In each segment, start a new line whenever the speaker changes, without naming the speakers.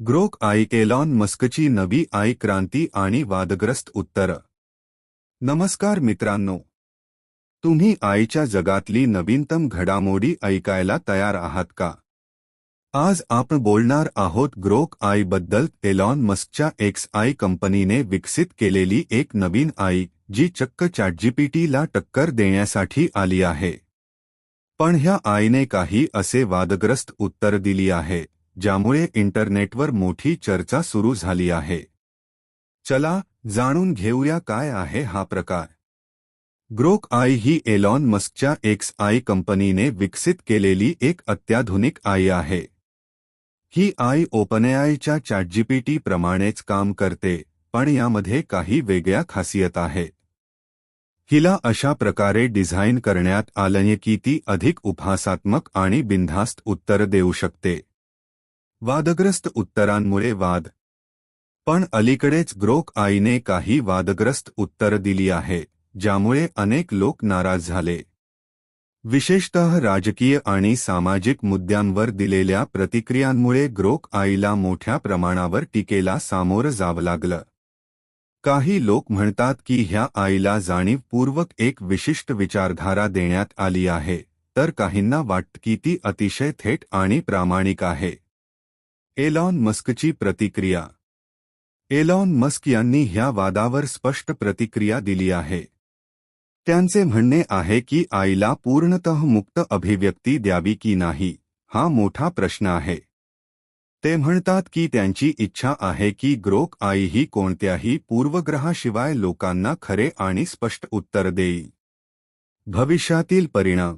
Grok आई Elon मस्कची नवी आई क्रांती आणि वादग्रस्त उत्तर. नमस्कार मित्रांनो. तुम्ही आईच्या जगातली नवीनतम घडामोडी ऐकायला तयार आहात का? आज आपण बोलणार आहोत ग्रोक आईबद्दल एलॉन मस्कच्या एक्स आई कंपनीने विकसित केलेली एक नवीन आई जी चक्क चॅटजीपीटीला टक्कर देण्यासाठी आली आहे. पण ह्या आईने काही असे वादग्रस्त उत्तर दिली आहे. ज्यामुळे इंटरनेटवर मोठी चर्चा सुरू झाली आहे. चला जाणून घेऊया काय आहे हा प्रकार. ग्रोक आय ही एलॉन मस्कच्या एक्स आय कंपनीने विकसित केलेली एक अत्याधुनिक आई आहे. ही आई ओपनएआयच्या चॅटजीपीटी प्रमाणेच काम करते पण यामध्ये काही वेगळ्या खासियत आहे. हिला अशा प्रकारे डिझाईन करण्यात आलंय की ती अधिक उपहासात्मक आणि बिनधास्त उत्तर देऊ शकते. वादग्रस्त उत्तरांमुळे वाद. पण अलीकडेच ग्रोक आईने काही वादग्रस्त उत्तर दिली आहे ज्यामुळे अनेक लोक नाराज झाले. विशेषतः राजकीय आणि सामाजिक मुद्द्यांवर दिलेल्या प्रतिक्रियांमुळे ग्रोक आईला मोठ्या प्रमाणावर टीकेला सामोरं जावं लागलं. काही लोक म्हणतात की ह्या आईला जाणीवपूर्वक एक विशिष्ट विचारधारा देण्यात आली आहे तर काहींना वाटतं की ती अतिशय थेट आणि प्रामाणिक आहे. एलॉन मस्कची प्रतिक्रिया। एलॉन मस्क यांनी ह्या वादावर स्पष्ट प्रतिक्रिया दिली आहे. त्यांचे म्हणणे आहे की आईला पूर्णतः मुक्त अभिव्यक्ती द्यावी की नाही, हा मोठा प्रश्न आहे. ते म्हणतात की त्यांची इच्छा आहे की ग्रोक आई ही कोणत्याही पूर्वग्रहाशिवाय लोकांना खरे आणि स्पष्ट उत्तर देईल भविष्यातील परिणाम.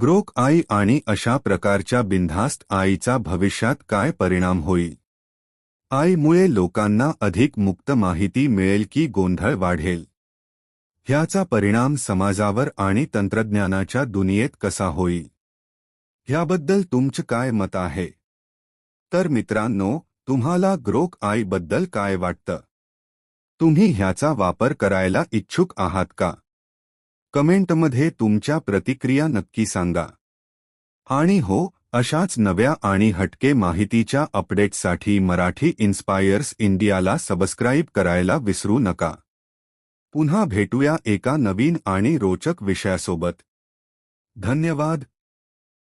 ग्रोक आई आणि अशा प्रकारच्या बिनधास्त आईचा भविष्यात काय परिणाम होईल? आईमुळे लोकांना अधिक मुक्त माहिती मिळेल की गोंधळ वाढेल? ह्याचा परिणाम समाजावर आणि तंत्रज्ञानाच्या दुनियेत कसा होईल? ह्याबद्दल तुमचं काय मत आहे? तर मित्रांनो तुम्हाला ग्रोक आईबद्दल काय वाटतं? तुम्ही ह्याचा वापर करायला इच्छुक आहात का? कमेंटमध्ये तुमच्या प्रतिक्रिया नक्की सांगा. आणि हो अशाच नव्या आणि हटके माहितीच्या अपडेट्ससाठी मराठी इन्स्पायर्स इंडियाला सबस्क्राईब करायला विसरू नका. पुन्हा भेटूया एका नवीन आणि रोचक विषयासोबत. धन्यवाद.